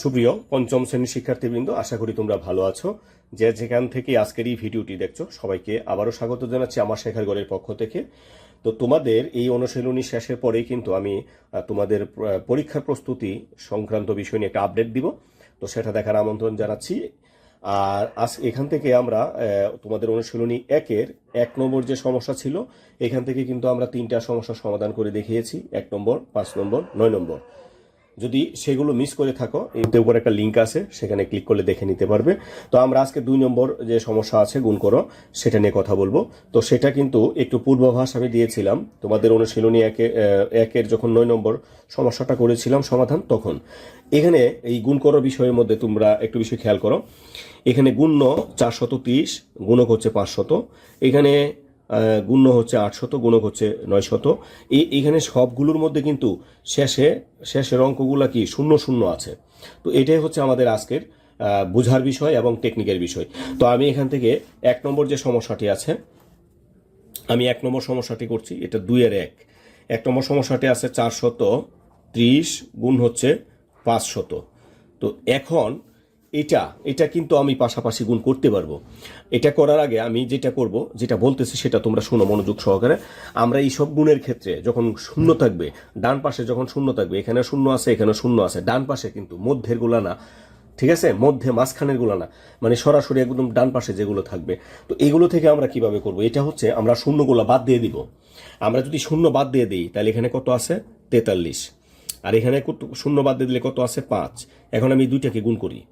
সুপ্রিয় পঞ্চম শ্রেণির শিক্ষার্থীবৃন্দ, আশা করি তোমরা ভালো আছো। যে যেখান থেকে আজকের এই ভিডিওটি দেখছ, সবাইকে আবারও স্বাগত জানাচ্ছি আমার শেখার গড়ের পক্ষ থেকে। তো তোমাদের এই অনুশীলনী শেষের পরেই কিন্তু আমি তোমাদের পরীক্ষার প্রস্তুতি সংক্রান্ত বিষয় নিয়ে একটা আপডেট দিব। তো সেটা দেখার আমন্ত্রণ জানাচ্ছি। আর আজ এখান থেকে আমরা তোমাদের অনুশীলনী একের এক নম্বর যে সমস্যা ছিল, এখান থেকে কিন্তু আমরা তিনটা সমস্যার সমাধান করে দেখিয়েছি। এক নম্বর, পাঁচ নম্বর, নয় নম্বর। যদি সেগুলো মিস করে থাকো এতে উপর একটা লিঙ্ক আছে, সেখানে ক্লিক করলে দেখে নিতে পারবে। তো আমরা আজকে দুই নম্বর যে সমস্যা আছে, গুণ করো, সেটা নিয়ে কথা বলব। তো সেটা কিন্তু একটু পূর্বাভাস আমি দিয়েছিলাম। তোমাদের অনুশীলনী একে একের যখন নয় নম্বর সমস্যাটা করেছিলাম, সমাধান, তখন। এখানে এই গুণ করো বিষয়ের মধ্যে তোমরা একটু বিষয় খেয়াল করো। এখানে গুণ্য চারশত তিরিশ, গুণক হচ্ছে পাঁচশত। এখানে গুণ্য হচ্ছে আটশত, গুণক হচ্ছে নয়শত। এই এখানে সবগুলোর মধ্যে কিন্তু শেষে, শেষের অঙ্কগুলা কি? শূন্য শূন্য আছে। তো এটাই হচ্ছে আমাদের আজকের বোঝার বিষয় এবং টেকনিকের বিষয়। তো আমি এখান থেকে এক নম্বর যে সমস্যাটি আছে, আমি এক নম্বর সমস্যাটি করছি, এটা দুইয়ের এক। এক নম্বর সমস্যাটি আছে চারশত ত্রিশ গুণ হচ্ছে পাঁচশত। তো এখন এটা এটা কিন্তু আমি পাশাপাশি গুণ করতে পারব। এটা করার আগে আমি যেটা করব, যেটা বলতেছি সেটা তোমরা শোনো মনোযোগ সহকারে। আমরা এই সব গুণের ক্ষেত্রে যখন শূন্য থাকবে, ডান পাশে যখন শূন্য থাকবে, এখানে শূন্য আছে, এখানে শূন্য আছে, ডান পাশে কিন্তু মধ্যেরগুলা না, ঠিক আছে? মধ্যে মাঝখানেরগুলো না। মানে সরাসরি একদম ডান পাশে যেগুলো থাকবে। তো এগুলো থেকে আমরা কীভাবে করব? এটা হচ্ছে আমরা শূন্যগুলো বাদ দিয়ে দিব। আমরা যদি শূন্য বাদ দিয়ে দিই, তাহলে এখানে কত আছে? তেতাল্লিশ। আর এখানে কত- শূন্য বাদ দিলে কত আছে? পাঁচ। এখন আমি দুইটাকে গুণ করি।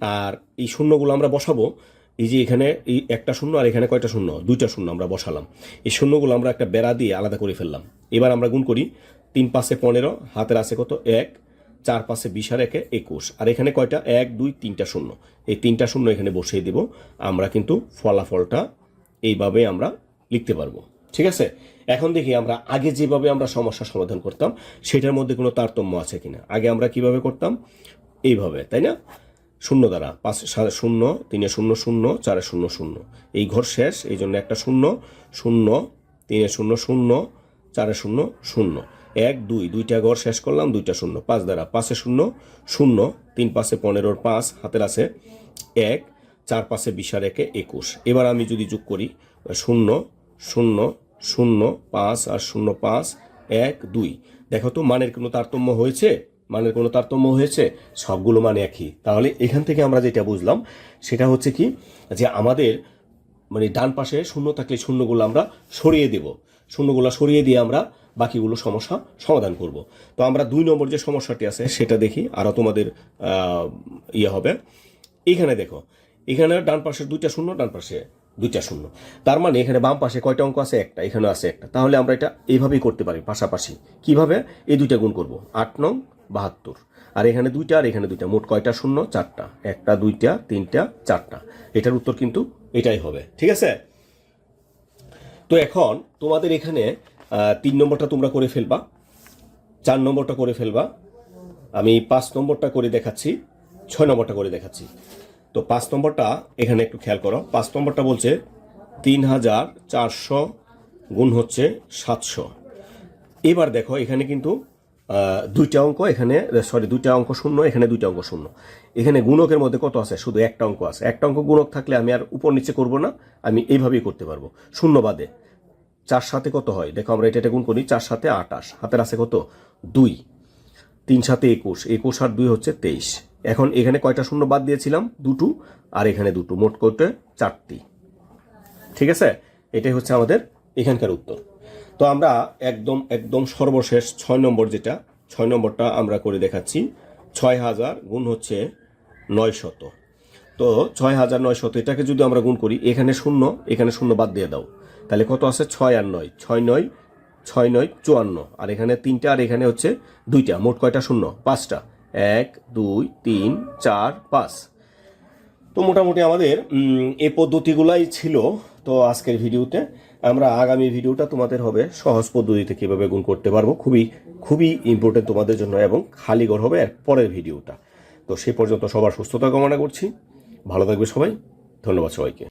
আর এই শূন্যগুলো আমরা বসাবো। এই যে এখানে এই একটা শূন্য আর এখানে কয়টা শূন্য? দুইটা শূন্য আমরা বসালাম। এই শূন্যগুলো আমরা একটা বেড়া দিয়ে আলাদা করে ফেললাম। এবার আমরা গুণ করি। তিন পাশে পনেরো, হাতের আছে কত? এক। চার পাশে বিশ আর একে একুশ। আর এখানে কয়টা? এক, দুই, তিনটা শূন্য। এই তিনটা শূন্য এখানে বসিয়ে দিব। আমরা কিন্তু ফলাফলটা এইভাবে আমরা লিখতে পারব। ঠিক আছে? এখন দেখি আমরা আগে যেভাবে আমরা সমস্যা সমাধান করতাম, সেটার মধ্যে কোনো তারতম্য আছে কিনা? আগে আমরা কীভাবে করতাম? এইভাবে, তাই না? শূন্য দ্বারা, পাঁচ, সাড়ে শূন্য, তিনে শূন্য শূন্য, চারে শূন্য শূন্য। এই ঘর শেষ, এই জন্য একটা শূন্য শূন্য, তিনে শূন্য শূন্য, চারে শূন্য শূন্য। এক, দুই, দুইটা ঘর শেষ করলাম, দুইটা শূন্য। পাঁচ দ্বারা, পাঁচে শূন্য শূন্য, তিন পাশে পনেরোর পাঁচ, হাতের আছে এক, চার পাশে বিশার একে একুশ। এবার আমি যদি যোগ করি, শূন্য শূন্য শূন্য পাঁচ আর শূন্য পাঁচ, এক, দুই। দেখো তো, মানের কোনো তারতম্য হয়েছে? মানের কোনো তারতম্য হয়েছে? সবগুলো মানে একই। তাহলে এখান থেকে আমরা যেটা বুঝলাম, সেটা হচ্ছে কি, যে আমাদের মানে ডান পাশে শূন্য থাকলে শূন্যগুলো আমরা সরিয়ে দেব। শূন্যগুলো সরিয়ে দিয়ে আমরা বাকিগুলো সমস্যা সমাধান করব। তো আমরা দুই নম্বর যে সমস্যাটি আছে, সেটা দেখি আরও তোমাদের ইয়ে হবে। এইখানে দেখো, এখানে ডান পাশে দুইটা শূন্য, ডান পাশে দুইটা শূন্য। তার মানে এখানে বাম পাশে কয়টা অঙ্ক আছে? একটা এখানে আছে একটা। তাহলে আমরা এটা এইভাবেই করতে পারি পাশাপাশি। কীভাবে? এই দুইটা গুণ করব। আট নং বাহাত্তর। আর এখানে দুইটা, আর এখানে দুইটা। মোট কয়টা? শূন্য, চারটা। একটা, দুইটা, তিনটা, চারটা। এটার উত্তর কিন্তু এটাই হবে। ঠিক আছে? তো এখন তোমাদের এখানে তিন নম্বরটা তোমরা করে ফেলবা। চার নম্বরটা করে ফেলবা। আমি পাঁচ নম্বরটা করে দেখাচ্ছি, ছয় নম্বরটা করে দেখাচ্ছি। তো পাঁচ নম্বরটা এখানে একটু খেয়াল করো। পাঁচ নম্বরটা বলছে তিন হাজার চারশো গুণ হচ্ছে সাতশো। এবার দেখো, এখানে কিন্তু দুইটা অঙ্ক এখানে সরি দুইটা অঙ্ক শূন্য, এখানে দুইটা অঙ্ক শূন্য। এখানে গুণকের মধ্যে কত আছে? শুধু একটা অঙ্ক আছে। একটা অঙ্ক গুণক থাকলে আমি আর উপর নিচে করব না, আমি এইভাবেই করতে পারব। শূন্য বাদে চার সাথে কত হয়? দেখো, আমরা এটা এটা গুণ করি, চার সাথে আটাশ হাতের আছে কত? দুই। তিন সাথে একুশ। একুশ আর দুই হচ্ছে তেইশ। এখন এখানে কয়টা শূন্য বাদ দিয়েছিলাম? দুটো, আর এখানে দুটো। মোট করতে চারটি। ঠিক আছে? এটাই হচ্ছে আমাদের এখানকার উত্তর। তো আমরা একদম একদম সর্বশেষ ছয় নম্বর যেটা, ছয় নম্বরটা আমরা করে দেখাচ্ছি। ছয় হাজার গুণ হচ্ছে নয় শত তো ছয় হাজার নয় শত এটাকে যদি আমরা গুণ করি, এখানে শূন্য এখানে শূন্য বাদ দিয়ে দাও। তাহলে কত আছে? ছয় আর নয়। ছয় নয় ছয় নয়, চুয়ান্ন। আর এখানে তিনটা, আর এখানে হচ্ছে দুইটা। মোট কয়টা শূন্য? পাঁচটা। এক, দুই, তিন, চার, পাঁচ। তো মোটামুটি আমাদের এ পদ্ধতিগুলাই ছিল। তো আজকের ভিডিওতে আমরা আগামী ভিডিওটা তোমাদের হবে সহজ পদ্ধতিতে কীভাবে গুণ করতে পারব। খুবই খুবই ইম্পর্টেন্ট তোমাদের জন্য এবং খালি ঘর হবে এর পরের ভিডিওটা। তো সে পর্যন্ত সবার সুস্থতা কামনা করছি। ভালো থাকবে সবাই। ধন্যবাদ সবাইকে।